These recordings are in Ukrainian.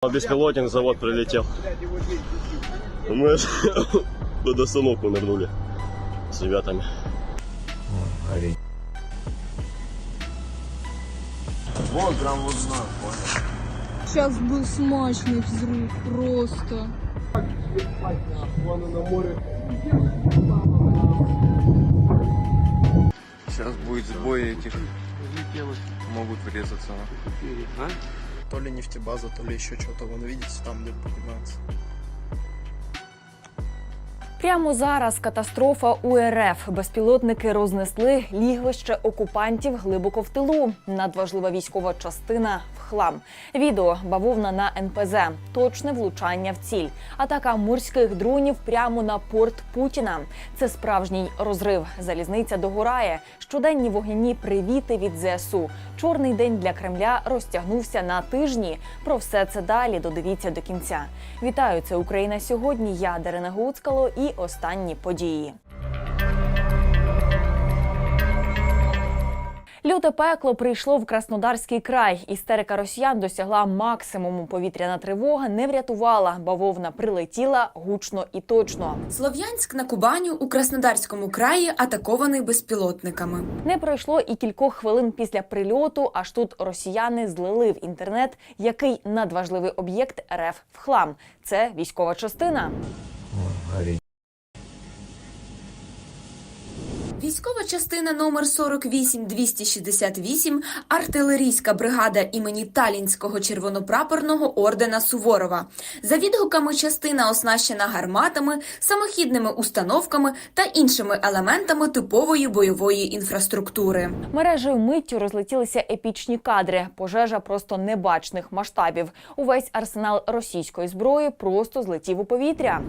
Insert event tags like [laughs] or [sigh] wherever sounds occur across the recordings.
Беспилотник завод прилетел. Мы под [laughs] остановку нырнули с ребятами. Вот прям вот знак, понял? Сейчас был смачный взрыв, просто. Сейчас будет сбой этих. Могут врезаться. То ли нефтебаза, то ли еще что-то. Вон видите, там где поднимается. Прямо зараз катастрофа у РФ. Безпілотники рознесли лігвище окупантів глибоко в тилу. Надважлива військова частина в хлам. Відео бавовна на НПЗ. Точне влучання в ціль. Атака морських дронів прямо на порт Путіна. Це справжній розрив. Залізниця догорає. Щоденні вогняні привіти від ЗСУ. Чорний день для Кремля розтягнувся на тижні. Про все це далі додивіться до кінця. Вітаю, це Україна сьогодні. Я Дарина Гуцкало і останні події. Люте пекло прийшло в Краснодарський край. Істерика росіян досягла максимуму. Повітряна тривога не врятувала. Бавовна прилетіла гучно і точно. Слов'янськ на Кубаню у Краснодарському краї атакований безпілотниками. Не пройшло і кількох хвилин після прильоту. Аж тут росіяни злили в інтернет, який надважливий об'єкт РФ в хлам. Це військова частина. Військова частина номер 48268, артилерійська бригада імені Талінського червонопрапорного ордена Суворова. За відгуками частина оснащена гарматами, самохідними установками та іншими елементами типової бойової інфраструктури. Мережею миттю розлетілися епічні кадри. Пожежа просто небачних масштабів. Увесь арсенал російської зброї просто злетів у повітря.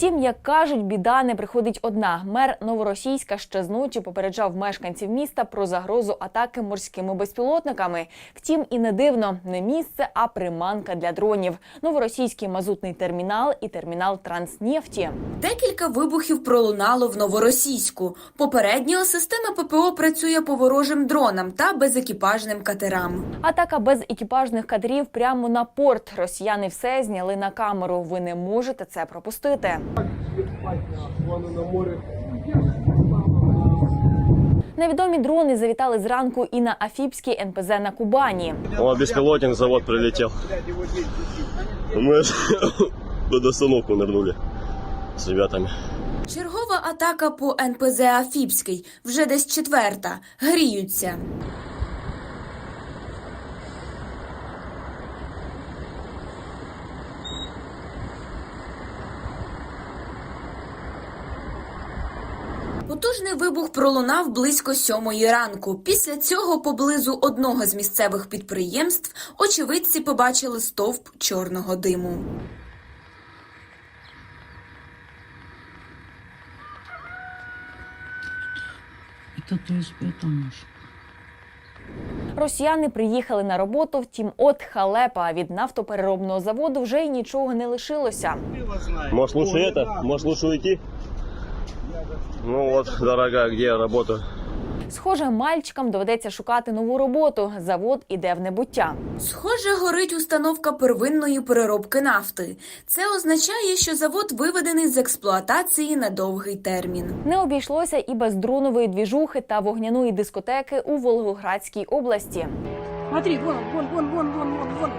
Втім, як кажуть, біда не приходить одна. Мер Новоросійська ще зночі попереджав мешканців міста про загрозу атаки морськими безпілотниками. Втім, і не дивно, не місце, а приманка для дронів. Новоросійський мазутний термінал і термінал Транснефті. Декілька вибухів пролунало в Новоросійську. Попередньо система ППО працює по ворожим дронам та безекіпажним катерам. Атака без екіпажних кадрів прямо на порт. Росіяни все зняли на камеру. Ви не можете це пропустити. Невідомі дрони завітали зранку і на Афіпський НПЗ на Кубані. О, беспилотник завод прилетел. Мы под остановку нырнули с ребятами. Чергова атака по НПЗ Афіпський. Вже десь четверта. Гріються. вибух пролунав близько сьомої ранку. Після цього поблизу одного з місцевих підприємств очевидці побачили стовп чорного диму. Это то есть это наш. Росіяни приїхали на роботу. Втім, от халепа від нафтопереробного заводу вже й нічого не лишилося. Может лучше это? Может лучше уйти? Ну вот, дорогая, где я работаю? Схоже, мальчикам доведеться шукати нову роботу. Завод іде в небуття. Схоже, горить установка первинної переробки нафти. Це означає, що завод виведений з експлуатації на довгий термін. Не обійшлося і без дронової двіжухи та вогняної дискотеки у Волгоградській області. Смотри, вон вон, вон, вон, вон, вон, вон.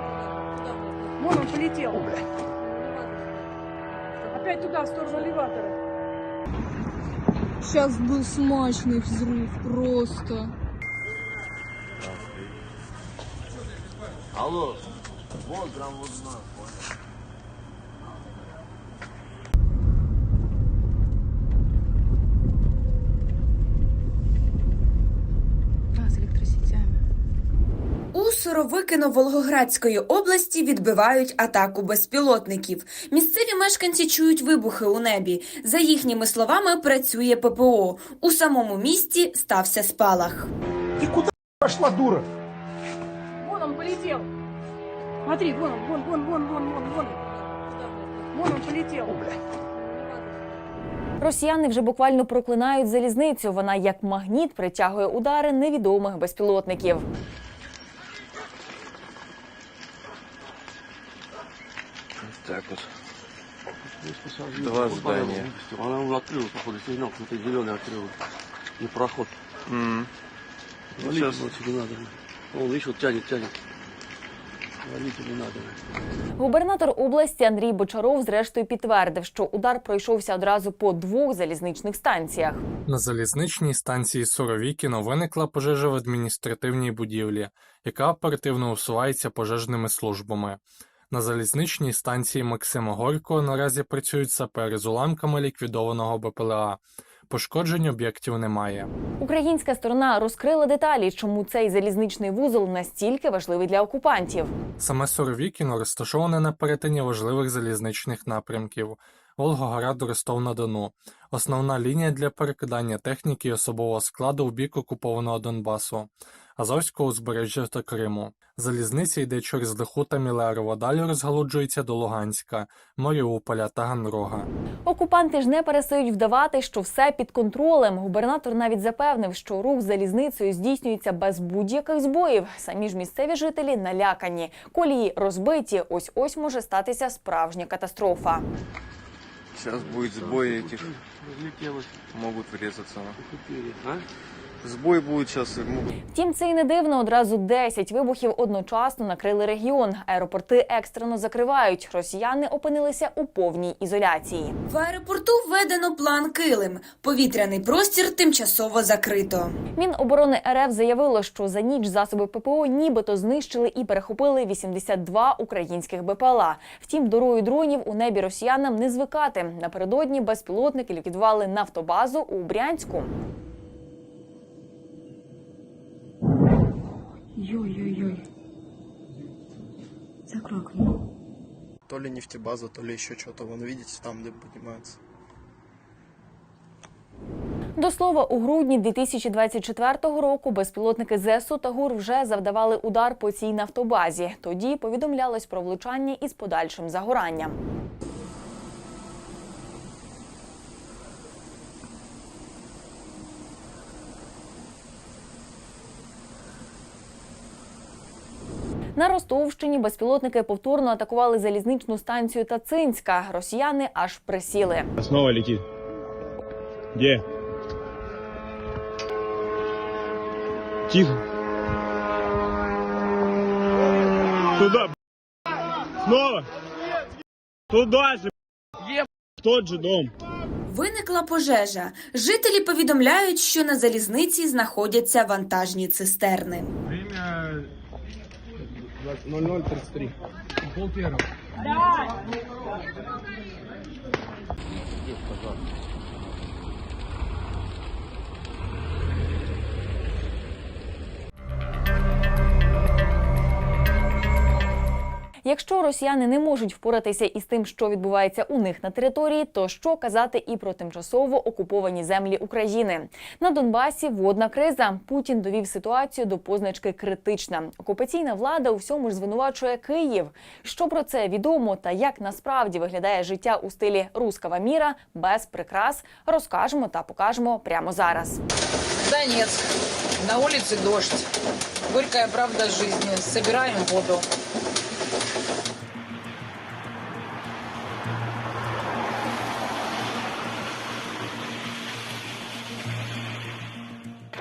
Вон он полетел. Опять туда, в сторону элеватора. Сейчас был смачный взрыв, просто. Алло. Вот прям вот знак, понял? Да, с электросетями. У Соровикино Волгоградської області відбивають атаку безпілотників. Місцеві мешканці чують вибухи у небі. За їхніми словами, працює ППО. У самому місті стався спалах. Вон он полетел. Смотри, вон он, вон, вон, вон, вон, вон, вон. Вон он полетел. Росіяни вже буквально проклинають залізницю. Вона як магніт притягує удари невідомих безпілотників. Так вот. Два здания. Она его открыла, походу, сигнал, какой-то зеленый открыл. И проход. М. Ну, Валить сейчас его отсюда надо. Он, видишь, вот тянет, тянет. Валить не надо. Губернатор області Андрій Бочаров зрештою підтвердив, що удар пройшовся одразу по двох залізничних станціях. На залізничній станції Суровікіно виникла пожежа в адміністративній будівлі, яка оперативно усувається пожежними службами. На залізничній станції Максима Горького наразі працюють сапери з уламками ліквідованого БПЛА. Пошкоджень об'єктів немає. Українська сторона розкрила деталі, чому цей залізничний вузол настільки важливий для окупантів. Саме Суровікіно розташоване на перетині важливих залізничних напрямків Волгоград Ростов-на-Дону, основна лінія для перекидання техніки і особового складу в бік окупованого Донбасу, Азовського узбережжя та Криму. Залізниця йде через Лиху та Мілерово, далі розгалуджується до Луганська, Маріуполя та Ганрога. Окупанти ж не перестають вдавати, що все під контролем. Губернатор навіть запевнив, що рух залізницею здійснюється без будь-яких збоїв. Самі ж місцеві жителі налякані. Колії розбиті. Ось ось може статися справжня катастрофа. Сейчас будет сбой этих. Разлетелось. Могут врезаться. А? Сбой будет сейчас. и Могут... Втім, це й не дивно. Одразу 10 вибухів одночасно накрили регіон. Аеропорти екстрено закривають. Росіяни опинилися у повній ізоляції. В аеропорту введено план Килим. Повітряний простір тимчасово закрито. Міноборони РФ заявило, що за ніч засоби ППО нібито знищили і перехопили 82 українських БПЛА. Втім, до рою дронів у небі росіянам не звикати. Напередодні безпілотники ліквідували нафтобазу у Брянську. Ой-ой-ой. Закрой окно. То ли нефтебаза, то ли еще что-то. Вон, видите, там, где поднимается. До слова, у грудні 2024 року безпілотники ЗСУ та ГУР вже завдавали удар по цій нафтобазі. Тоді повідомлялось про влучання із подальшим загоранням. На Ростовщині безпілотники повторно атакували залізничну станцію Тацинська. Росіяни аж присіли. Снова летит. Где? Тихо. Туда. Снова. Туда же, б***ь. В тот же дом. Виникла пожежа. Жителі повідомляють, що на залізниці знаходяться вантажні цистерни. Время 0033. Якщо росіяни не можуть впоратися із тим, що відбувається у них на території, то що казати і про тимчасово окуповані землі України на Донбасі? Водна криза. Путін довів ситуацію до позначки критична. Окупаційна влада у всьому ж звинувачує Київ. Що про це відомо та як насправді виглядає життя у стилі рускава міра без прикрас, розкажемо та покажемо прямо зараз. Донецк. На улице дождь. Горькая правда жизни. Собираем воду.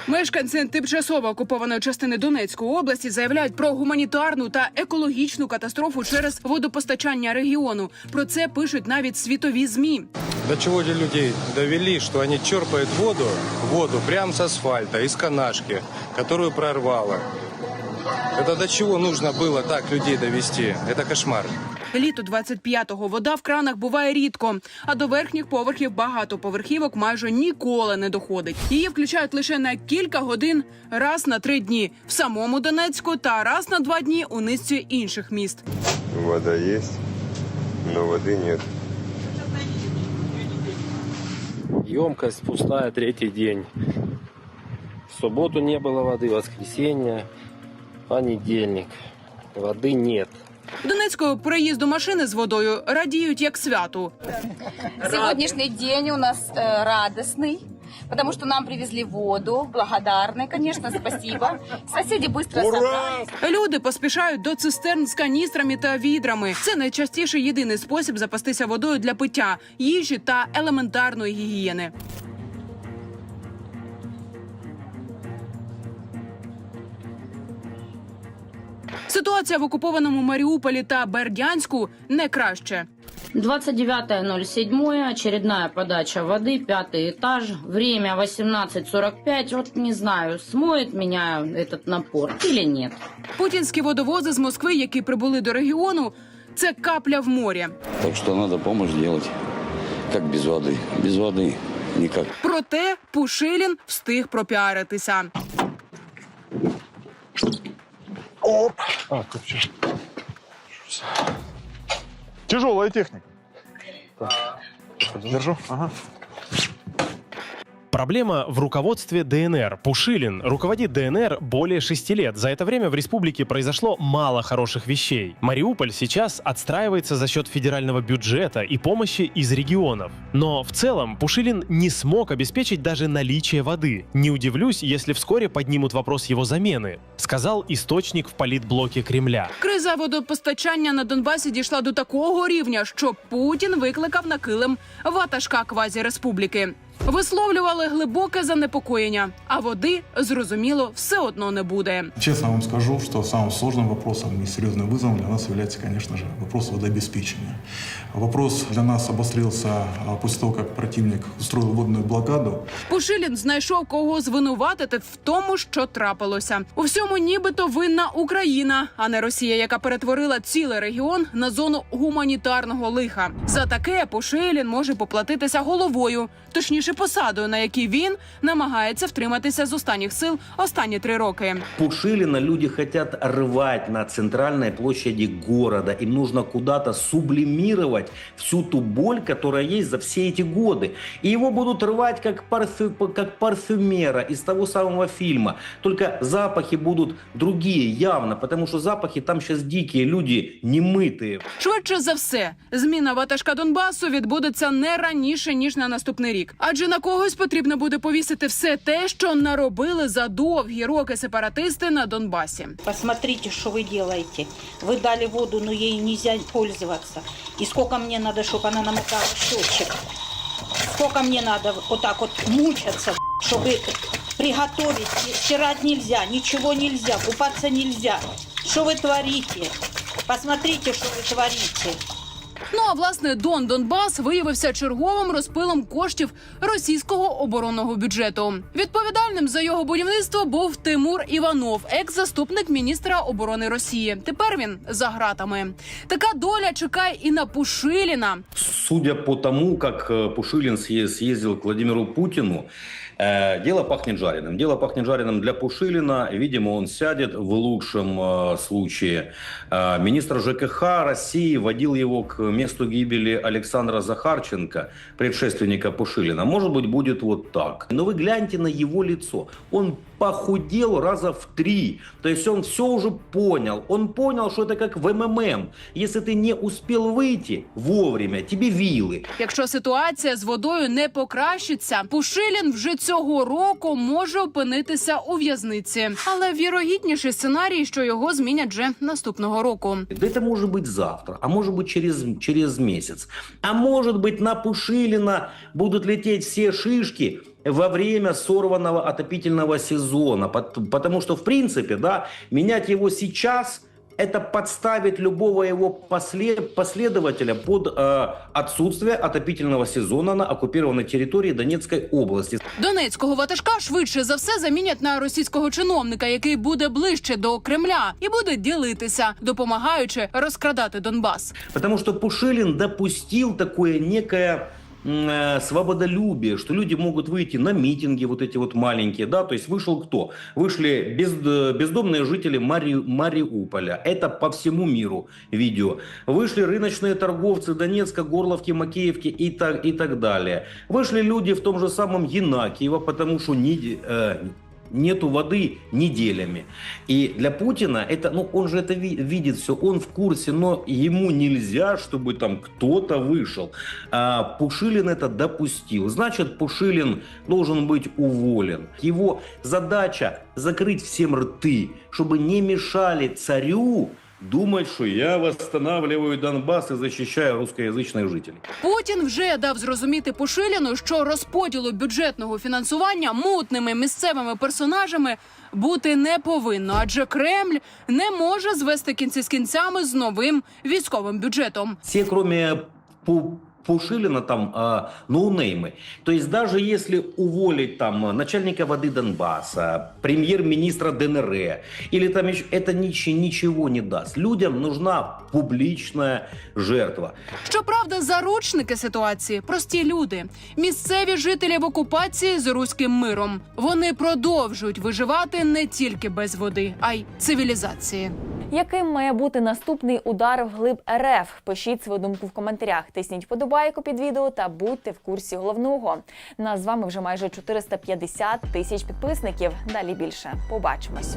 Мешканці тимчасово окупованої частини Донецької області заявляють про гуманітарну та екологічну катастрофу через водопостачання регіону. Про це пишуть навіть світові змі. До чего же людей довели, что они черпают воду, воду прямо с асфальта, из канашки, которую прорвало. Это до чего нужно было так людей довести? Это кошмар. Літо 25-го вода в кранах буває рідко, а до верхніх поверхів багатоповерхівок майже ніколи не доходить. Її включають лише на кілька годин раз на три дні в самому Донецьку та раз на два дні у низці інших міст. Вода есть, но воды нет. Емкость пустая третий день. В субботу не было воды, воскресенье, понедельник. Воды нет. В Донецьку приїзду машини з водою радіють як святу. Сегодняшний день у нас э, радостный, потому что нам привезли воду. Благодарны, конечно, спасибо. Соседи быстро собрались. Люди поспішають до цистерн з каністрами та відрами. Це найчастіше єдиний спосіб запастися водою для пиття, їжі та елементарної гігієни. Ситуація в окупованому Маріуполі та Бердянську не краще. 29.07. Очередная подача воды, пятый этаж. Время 18.45. Вот не знаю, смоет меня этот напор или нет. Путінські водовози з Москви, які прибули до регіону, це капля в морі. Так что надо помощь делать. Как без воды? Без воды никак. Проте Пушилін встиг пропіаритися. Тяжелая техника. Держу. Ага. Проблема в руководстве ДНР. Пушилин руководит ДНР более шести лет. За это время в республике произошло мало хороших вещей. Мариуполь сейчас отстраивается за счет федерального бюджета и помощи из регионов. Но в целом Пушилин не смог обеспечить даже наличие воды. Не удивлюсь, если вскоре поднимут вопрос его замены, сказал источник в политблоке Кремля. Криза водопостачання на Донбасі дійшла до такого рівня, що Путін викликав на килим ватажка квазі-республіки. Висловлювали глибоке занепокоєння, а води зрозуміло все одно не буде. Честно вам скажу, что самым сложным вопросом и серьезным вызовом для нас является, конечно же, вопрос водообеспечения. Вопрос для нас обострился а, после того, как противник устроил водную блокаду. Пушилін знайшов кого звинуватити в тому, що трапилося. У всьому нібито винна Україна, а не Росія, яка перетворила цілий регіон на зону гуманітарного лиха. За таке Пушилін може поплатитися головою, точніше посадою, на якій він намагається втриматися з останніх сил останні три роки. Пушилина люди хотят рвать на центральной площади города. Им нужно куда-то сублимировать всю ту боль, которая есть за все эти годы. И его будут рвать как, парфю, как парфюмера из того самого фильма. Только запахи будут другие, явно, потому что запахи там сейчас дикие, люди немытые. Швидше за все, зміна ватажка Донбасу відбудеться не раніше ніж на наступний рік. Адже на когось потрібно буде повісити все те, що наробили за довгі роки сепаратисти на Донбасі. Посмотрите, что вы делаете. Вы дали воду, но ей нельзя пользоваться. И сколько мне надо, чтобы она намотала счетчик? Сколько мне надо вот так вот мучаться, чтобы приготовить? Стирать нельзя, ничего нельзя, купаться нельзя. Что вы творите? Посмотрите, что вы творите. Ну а власне Дон Донбас виявився черговим розпилом коштів російського оборонного бюджету. Відповідальним за його будівництво був Тимур Іванов, екс-заступник міністра оборони Росії. Тепер він за гратами. Така доля чекає і на Пушиліна. Судя по тому, как э, Пушилин съе- съездил к Владимиру Путину, э, дело пахнет жареным. Дело пахнет жареным для Пушилина. Видимо, он сядет в лучшем э, случае. Э, Министр ЖКХ России водил его к месту гибели Александра Захарченко, предшественника Пушилина. Может быть, будет вот так. Но вы гляньте на его лицо. Он похудел раза в три. То есть он все уже понял. Он понял, что это как в МММ. Если ты не успел выйти вовремя, тебе вилы. Якщо ситуація з водою не покращиться, Пушилін вже цього року може опинитися у в'язниці. Але вірогідніший сценарій, що його змінять вже наступного року. Да это может быть завтра, а может быть через, через месяц. А может быть на Пушилина будут лететь все шишки во время сорванного отопительного сезона. Пот- Потому что, в принципе, да, менять его сейчас – это подставить любого его после- последователя под э, отсутствие отопительного сезона на оккупированной территории Донецкой области. Донецького ватажка швидше за все замінять на російського чиновника, який буде ближче до Кремля і буде ділитися, допомагаючи розкрадати Донбас. Потому что Пушилин допустил такое некое м, э, свободолюбие, что люди могут выйти на митинги вот эти вот маленькие, да, то есть вышел кто? Вышли без, э, бездомные жители Мари, Мариуполя, это по всему миру видео. Вышли рыночные торговцы Донецка, Горловки, Макеевки и так, и так далее. Вышли люди в том же самом Янакиево, потому что ни, э, нету воды неделями. И для Путина это, ну, он же это ви- видит все, он в курсе, но ему нельзя, чтобы там кто-то вышел. А Пушилин это допустил. Значит, Пушилин должен быть уволен. Его задача закрыть всем рты, чтобы не мешали царю думать, що я восстанавливаю Донбас і захищаю русскоязычных жителей. Путін вже дав зрозуміти Пошиліну, що розподілу бюджетного фінансування мутними місцевими персонажами бути не повинно, адже Кремль не може звести кінці з кінцями з новим військовим бюджетом. Всі, кроме Пу- Пушилина, там а, ноунеймы. То есть даже если уволить там а, начальника воды Донбасса, премьер-министра ДНР, или там еще, это ничего, ничего не даст. Людям нужна публичная жертва. Щоправда, заручники ситуації прості люди, місцеві жителі в окупації з руським миром. Вони продовжують виживати не тільки без води, а й цивілізації. яким має бути наступний удар вглиб РФ? Пишіть свою думку в коментарях. Тисніть подобайку під відео та будьте в курсі головного. Нас з вами вже майже 450 тисяч підписників. Далі більше. Побачимось.